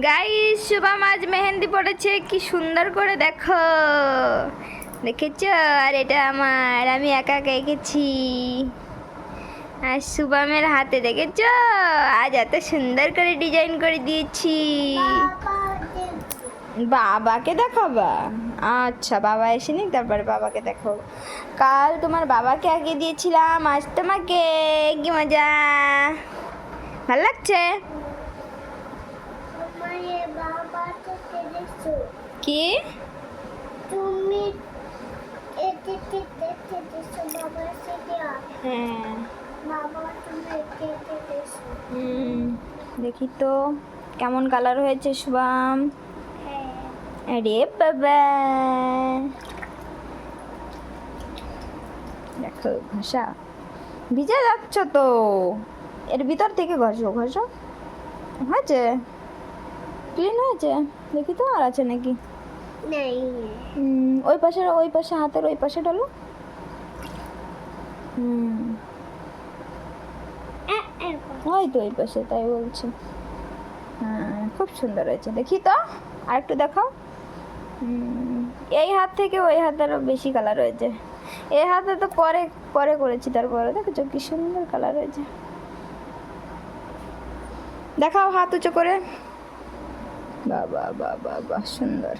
Guys Shubham আজ মেহেন্দি পড়েছে, কি সুন্দর করে দেখো। দেখেছ? আর এটা আমার, আমি একা একা এঁকেছি। আর শুভমের হাতে, দেখেছ? আজ এত সুন্দর করে ডিজাইন করে দিয়েছি। বাবাকে দেখাবা? আচ্ছা বাবা এসে নি তারপরে বাবাকে দেখো। কাল তোমার বাবাকে আগে দিয়েছিলাম, আজ তোমাকে, কি মজা। ভালো লাগছে আমার বাবাকে দেখছ কি তুমি এতে দেখতে দেখছ বাবার সাথে হ্যাঁ বাবা তুমি এতে দেখছ হুম, দেখি তো কেমন কালার হয়েছে শুভম? হ্যাঁ। আরে বাবা। দেখো ঘষা। ভিজে যাচ্ছ তো। এর ভিতর থেকে ঘষো ঘষো। হয়েছে? ক্লিন হয়েছে? দেখি তো আর আছে নাকি? ওই পাশে ওই পাশে হাতের ওই পাশে ডালো হুম। ওই তো ওই পাশে তাই বলছি। হ্যাঁ খুব সুন্দর হয়েছে। দেখি তো আর একটু দেখাও। এই হাত থেকে ওই হাতেরও বেশি কালার হয়েছে। এই হাতে তো পরে পরে করেছি তারপরে। দেখেছ কি সুন্দর কালার হয়েছে। দেখাও হাত উঁচু করে। বাবা বাবা বাহ সুন্দর